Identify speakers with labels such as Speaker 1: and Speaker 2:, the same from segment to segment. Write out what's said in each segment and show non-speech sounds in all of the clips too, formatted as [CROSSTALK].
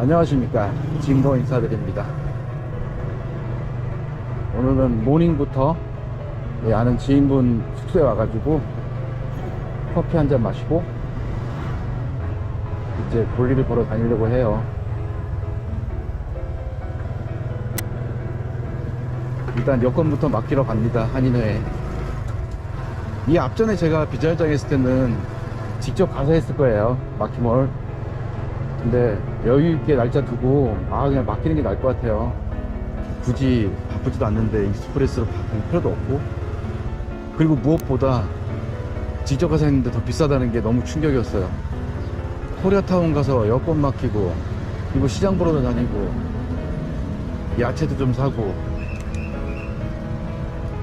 Speaker 1: 안녕하십니까. 진거 인사드립니다. 오늘은 모닝부터 예, 아는 지인분 숙소에 와가지고 커피 한 잔 마시고 이제 볼일을 보러 다니려고 해요. 일단 여권부터 맡기러 갑니다 한인회에 이 앞전에 제가 비자회장 했을 때는 직접 가서 했을 거예요 마키몰 근데 여유 있게 날짜 두고 아 그냥 맡기는 게 나을 것 같아요. 굳이 바쁘지도 않는데 익스프레스로 바꿀 필요도 없고 그리고 무엇보다 직접 가서 했는데 더 비싸다는 게 너무 충격이었어요. 코리아타운 가서 여권 맡기고 그리고 시장 보러 다니고 야채도 좀 사고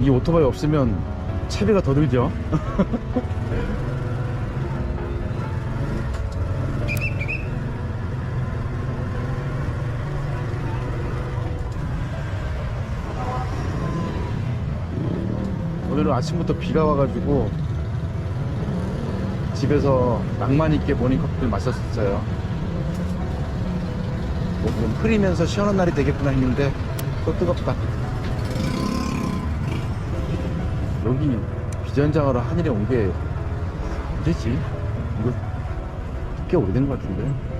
Speaker 1: 이 오토바이 없으면 차비가 더 들죠. [LAUGHS] 오늘은 아침부터 비가 와가지고 집에서 낭만 있게 모닝커피를 마셨어요. 뭐좀 흐리면서 시원한 날이 되겠구나 했는데 또 뜨겁다. 여기 비전장하러 하늘에 온 게 언제지? 이거 꽤 오래된 것 같은데.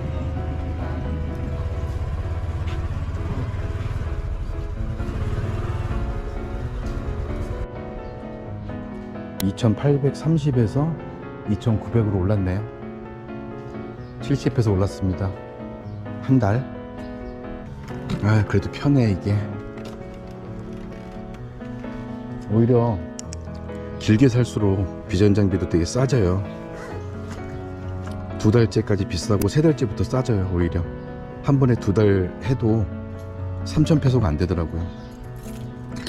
Speaker 1: (2830에서) (2900으로) 올랐네요. (70에서) 올랐습니다. 한 달? 아 그래도 편해 이게. 오히려 길게 살수록 비전 장비도 되게 싸져요. 두 달째까지 비싸고 세 달째부터 싸져요 오히려. 한 번에 두 달 해도 3천 페소가 안 되더라고요.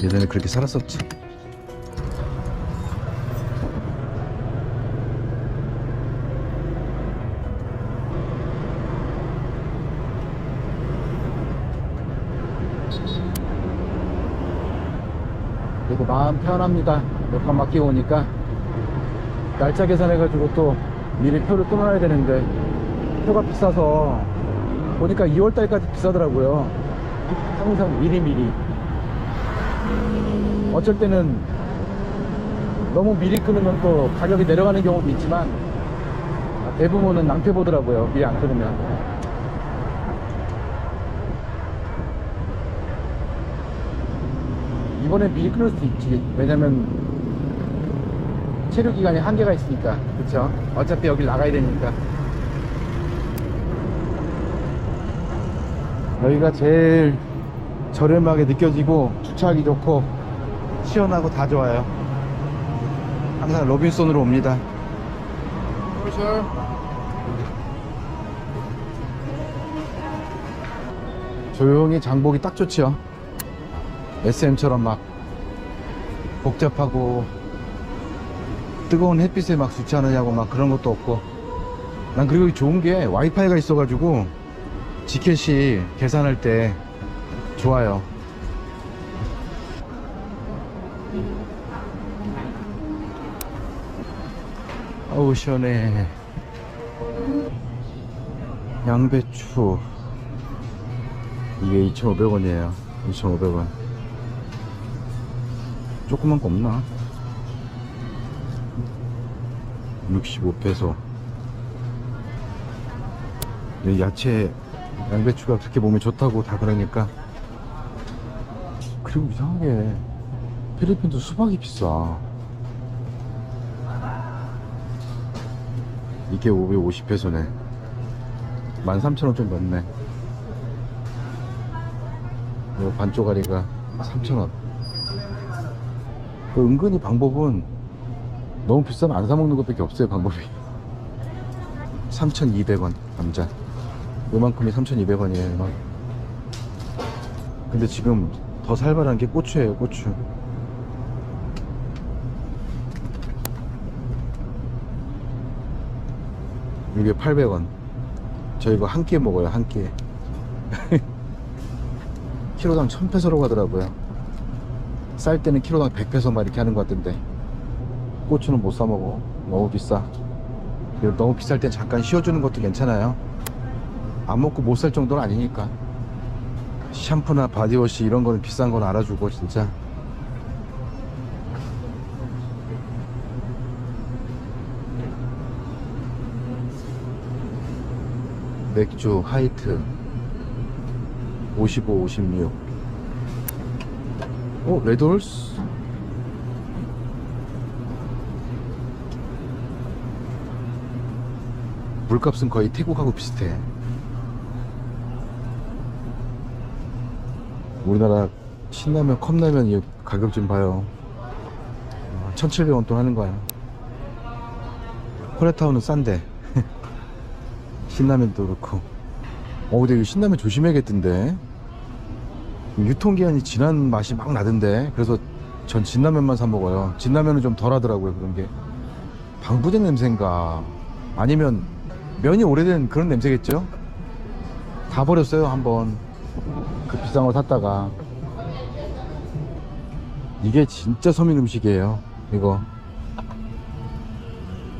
Speaker 1: 예전에 그렇게 살았었지 그래도 마음 편합니다. 몇번 맡기고 오니까 날짜 계산해가지고 또 미리 표를 끊어야 되는데 표가 비싸서 보니까 2월달까지 비싸더라고요. 항상 미리미리. 어쩔 때는 너무 미리 끊으면 또 가격이 내려가는 경우도 있지만 대부분은 낭패 보더라고요. 미리 안 끊으면. 이번에 미리 끊을 수 있지. 왜냐면 체류 기간이 한계가 있으니까. 그쵸? 어차피 여길 나가야 되니까. 여기가 제일 저렴하게 느껴지고 주차하기 좋고 시원하고 다 좋아요. 항상 로빈손으로 옵니다. 조용히 장보기 딱 좋지요. SM처럼 막 복잡하고 뜨거운 햇빛에 막 주차하느냐고 막 그런 것도 없고. 난 그리고 좋은 게 와이파이가 있어가지고 지켓이 계산할 때 좋아요. 어우 시원해. 양배추. 이게 2,500원이에요. 2,500원 조그만 거 없나? 65페소. 야채 양배추가 그렇게 몸에 좋다고 다 그러니까. 그리고 이상하게 필리핀도 수박이 비싸. 이게 550페소네. 13,000원 좀 넘네. 이 반쪽아리가 3,000원 그 은근히 방법은 너무 비싸면 안 사먹는 것밖에 없어요 방법이. 3,200원 남자. 요만큼이 3,200원이에요 요만. 근데 지금 더 살벌한 게 고추예요 고추. 이게 800원. 저 이거 한 끼 먹어요 한끼 [LAUGHS] 키로당 1000페소라고 하더라고요 쌀 때는 키로당 100페소 막 이렇게 하는 것 같던데 고추는 못 사 먹어. 너무 비싸. 그리고 너무 비쌀 땐 잠깐 쉬어주는 것도 괜찮아요. 안 먹고 못 살 정도는 아니니까. 샴푸나 바디워시 이런 거는 비싼 건 알아주고 진짜. 맥주 하이트. 55, 56 어? 레드홀스? 물값은 거의 태국하고 비슷해. 우리나라 신라면 컵라면 이 가격 좀 봐요. 1700원 돈 하는 거야. 코레타운은 싼데. [LAUGHS] 신라면도 그렇고. 어 근데 이거 신라면 조심해야겠던데 유통기한이 지난 맛이 막 나던데. 그래서 전 진라면만 사 먹어요. 진라면은 좀 덜 하더라고요 그런 게. 방부제 냄새인가? 아니면 면이 오래된 그런 냄새겠죠? 다 버렸어요 한번. 그 비싼 거 샀다가. 이게 진짜 서민 음식이에요 이거.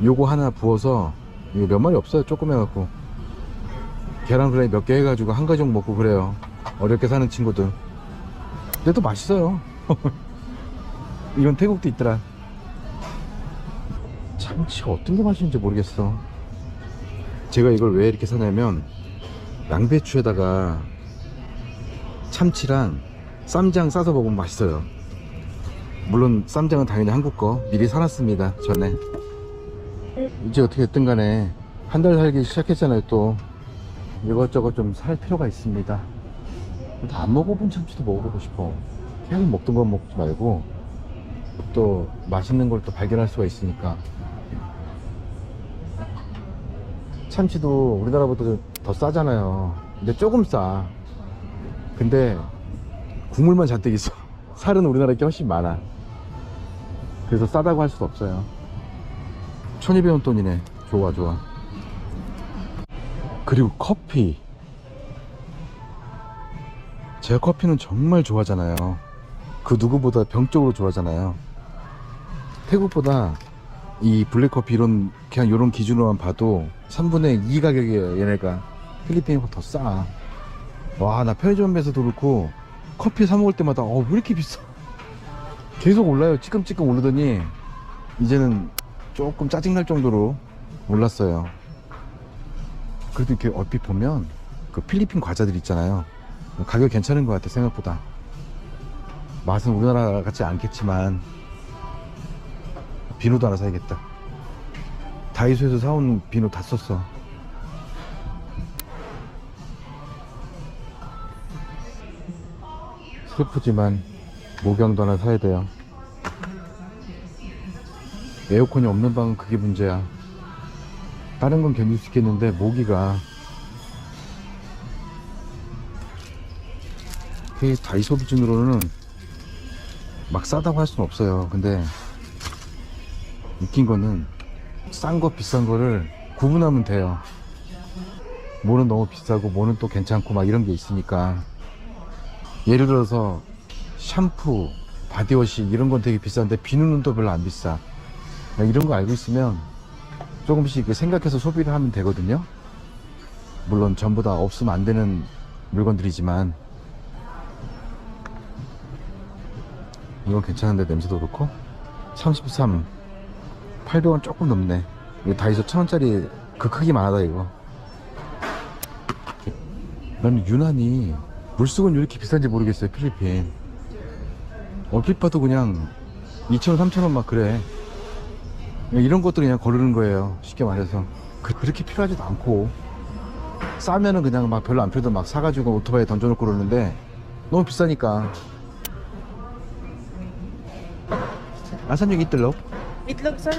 Speaker 1: 요거 하나 부어서 이거 몇 마리 없어요 조금 해갖고. 계란 후라이 몇 개 해가지고 한 가족 먹고 그래요. 어렵게 사는 친구들 근데 또 맛있어요. 이건 태국도 있더라. 참치가 어떤 게 맛있는지 모르겠어. 제가 이걸 왜 이렇게 사냐면 양배추에다가 참치랑 쌈장 싸서 먹으면 맛있어요. 물론 쌈장은 당연히 한국 거 미리 사놨습니다 전에. 이제 어떻게 됐든 간에 한 달 살기 시작했잖아요 또. 이것저것 좀 살 필요가 있습니다 안 먹어본 참치도 먹어보고 싶어. 계속 먹던 건 먹지 말고 또 맛있는 걸 또 발견할 수가 있으니까. 참치도 우리나라보다 좀더 싸잖아요. 근데 조금 싸. 근데 국물만 잔뜩 있어. [LAUGHS] 살은 우리나라 게 훨씬 많아. 그래서 싸다고 할 수도 없어요. 1200원 돈이네. 좋아 좋아. 그리고 커피 제가 커피는 정말 좋아하잖아요. 그 누구보다 병적으로 좋아하잖아요. 태국보다 이 블랙커피 이런 그냥 이런 기준으로만 봐도 3분의 2 가격이에요 얘네가 필리핀보다 더 싸. 와 나 편의점에서도 그렇고 커피 사 먹을 때마다 어 왜 이렇게 비싸? 계속 올라요. 찌끔찌끔 오르더니 이제는 조금 짜증날 정도로 올랐어요. 그래도 이렇게 얼핏 보면 그 필리핀 과자들 있잖아요 가격 괜찮은 것 같아 생각보다. 맛은 우리나라 같지 않겠지만 비누도 하나 사야겠다. 다이소에서 사온 비누 다 썼어. 슬프지만 목욕도 하나 사야 돼요. 에어컨이 없는 방은 그게 문제야. 다른 건 견딜 수 있겠는데 모기가 그 다이소 기준으로는 막 싸다고 할 수는 없어요. 근데 웃긴 거는 싼 거 비싼 거를 구분하면 돼요. 뭐는 너무 비싸고 뭐는 또 괜찮고 막 이런 게 있으니까. 예를 들어서 샴푸, 바디워시 이런 건 되게 비싼데 비누는 또 별로 안 비싸. 이런 거 알고 있으면 조금씩 생각해서 소비를 하면 되거든요. 물론 전부 다 없으면 안 되는 물건들이지만 이건 괜찮은데 냄새도 그렇고. 33 800원 조금 넘네. 이거 다이소 1000원짜리 그 크기만 하다 이거. 나는 유난히 물속은 왜 이렇게 비싼지 모르겠어요 필리핀. 얼핏 봐도 그냥 2,000원 3,000원 막 그래. 이런 것도 그냥 거르는 거예요 쉽게 말해서. 그, 그렇게 필요하지도 않고. 싸면은 그냥 막 별로 안 필요도 막 사가지고 오토바이에 던져놓고 그러는데 너무 비싸니까 아산 yung itlog?
Speaker 2: Itlog, sir.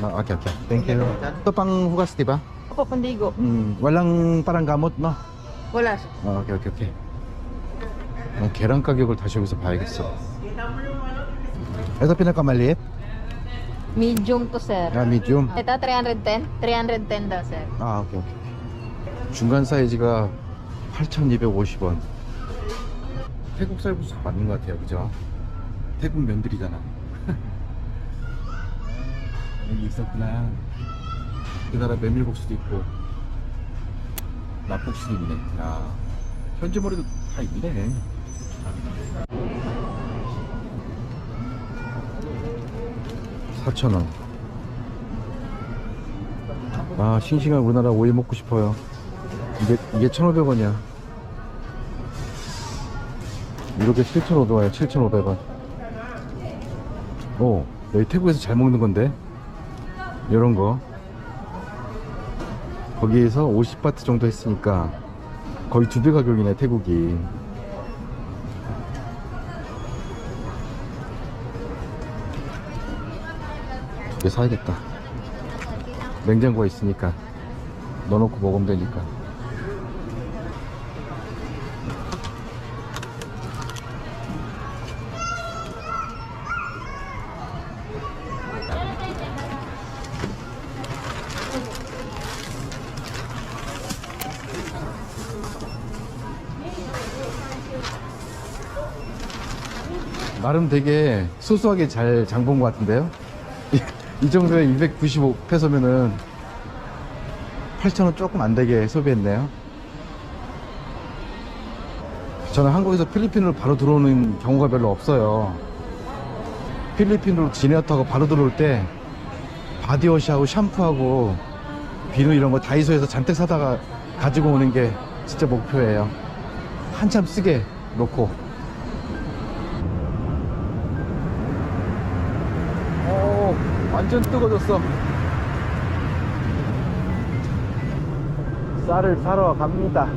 Speaker 1: Ah, okay, okay. Thank you. Ito pang hugas, di ba?
Speaker 2: Opo, pandigo.
Speaker 1: Mm, walang parang gamot, no?
Speaker 2: Wala, sir.
Speaker 1: 아, 오케이, 오케이, 오케이. 난 계란 가격을 다시 여기서 봐야겠어. Ito pinakamaliit?
Speaker 2: Medium to, sir.
Speaker 1: 아, medium.
Speaker 2: Ito, 310. 310 daw, sir.
Speaker 1: 아, 오케이, 오케이. 중간 사이즈가 8,250원. 태국 쌀국수 맞는 것 같아요, 그죠? 태국 면들이잖아. 여기 있었구나. 그 나라 메밀국수도 있고. 납북식이 있네. 야, 현지머리도 다 있네. 사천 원. 아, 싱싱한 우리나라 오이 먹고 싶어요. 이게, 이게 1,500원이야. 이렇게 7,500원이야, 7,500원. 오, 여기 태국에서 잘 먹는 건데. 이런 거. 거기에서 50바트 정도 했으니까 거의 두 배 가격이네, 태국이. 두 개 사야겠다. 냉장고에 있으니까 넣어놓고 먹으면 되니까. 나름 되게 소소하게 잘 장 본 것 같은데요? 이, 이 정도에 295페소면은 8,000원 조금 안 되게 소비했네요. 저는 한국에서 필리핀으로 바로 들어오는 경우가 별로 없어요. 필리핀으로 지네어 타고 바로 들어올 때 바디워시하고 샴푸하고 비누 이런 거 다이소에서 잔뜩 사다가 가지고 오는 게 진짜 목표예요. 한참 쓰게 놓고. 완전 뜨거졌어. 쌀을 사러 갑니다.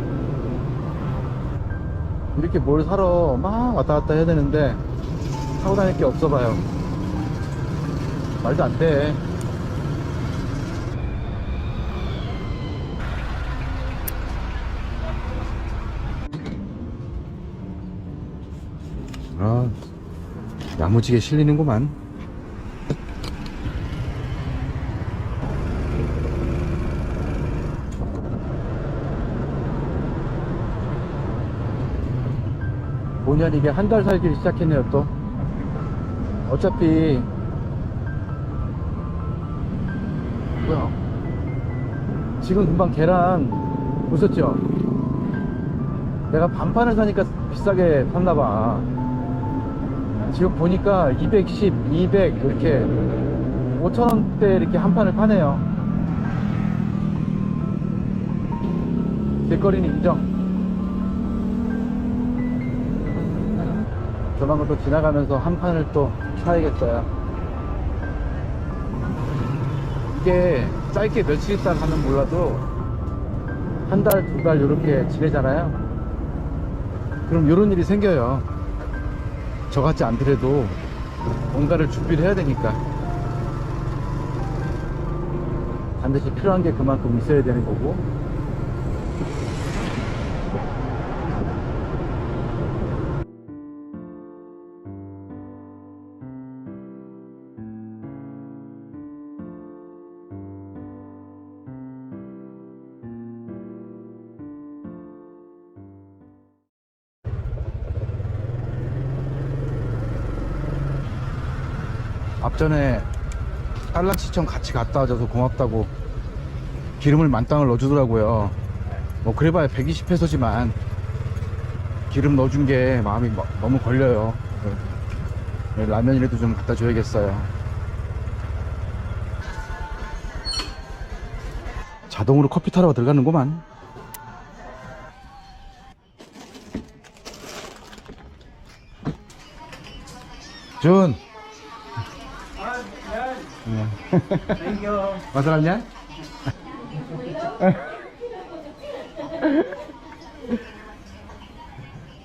Speaker 1: 이렇게 뭘 사러 막 왔다 갔다 해야 되는데 사고 다닐 게 없어 봐요. 말도 안 돼. 아, 야무지게 실리는구만. 본연 이게 한 달 살기를 시작했네요 또. 어차피. 뭐야. 지금 금방 계란 웃었죠? 내가 반판을 사니까 비싸게 샀나봐. 지금 보니까 210, 200 이렇게 5천원대 이렇게 한 판을 파네요. 길거리는 인정 조만간 또 지나가면서 한 판을 또 사야겠어요. 이게 짧게 며칠 있다 가면 몰라도 한 달, 두 달 이렇게 지내잖아요. 그럼 이런 일이 생겨요. 저 같지 않더라도 뭔가를 준비를 해야 되니까. 반드시 필요한 게 그만큼 있어야 되는 거고. 앞전에 딸락시청 같이 갔다 와줘서 고맙다고 기름을 만땅을 넣어주더라고요. 뭐 그래봐야 120페소지만 기름 넣어준 게 마음이 뭐- 너무 걸려요. 네, 라면이라도 좀 갖다 줘야겠어요. 자동으로 커피 타러 들어가는구만. 준.
Speaker 3: Thank you.
Speaker 1: 마사람냐?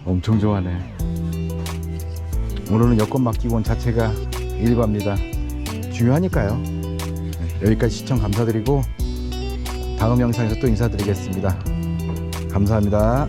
Speaker 1: 엄청 좋아하네. 오늘은 여권 맡기고 온 자체가 일과입니다. 중요하니까요. 네, 여기까지 시청 감사드리고 다음 영상에서 또 인사드리겠습니다. 감사합니다.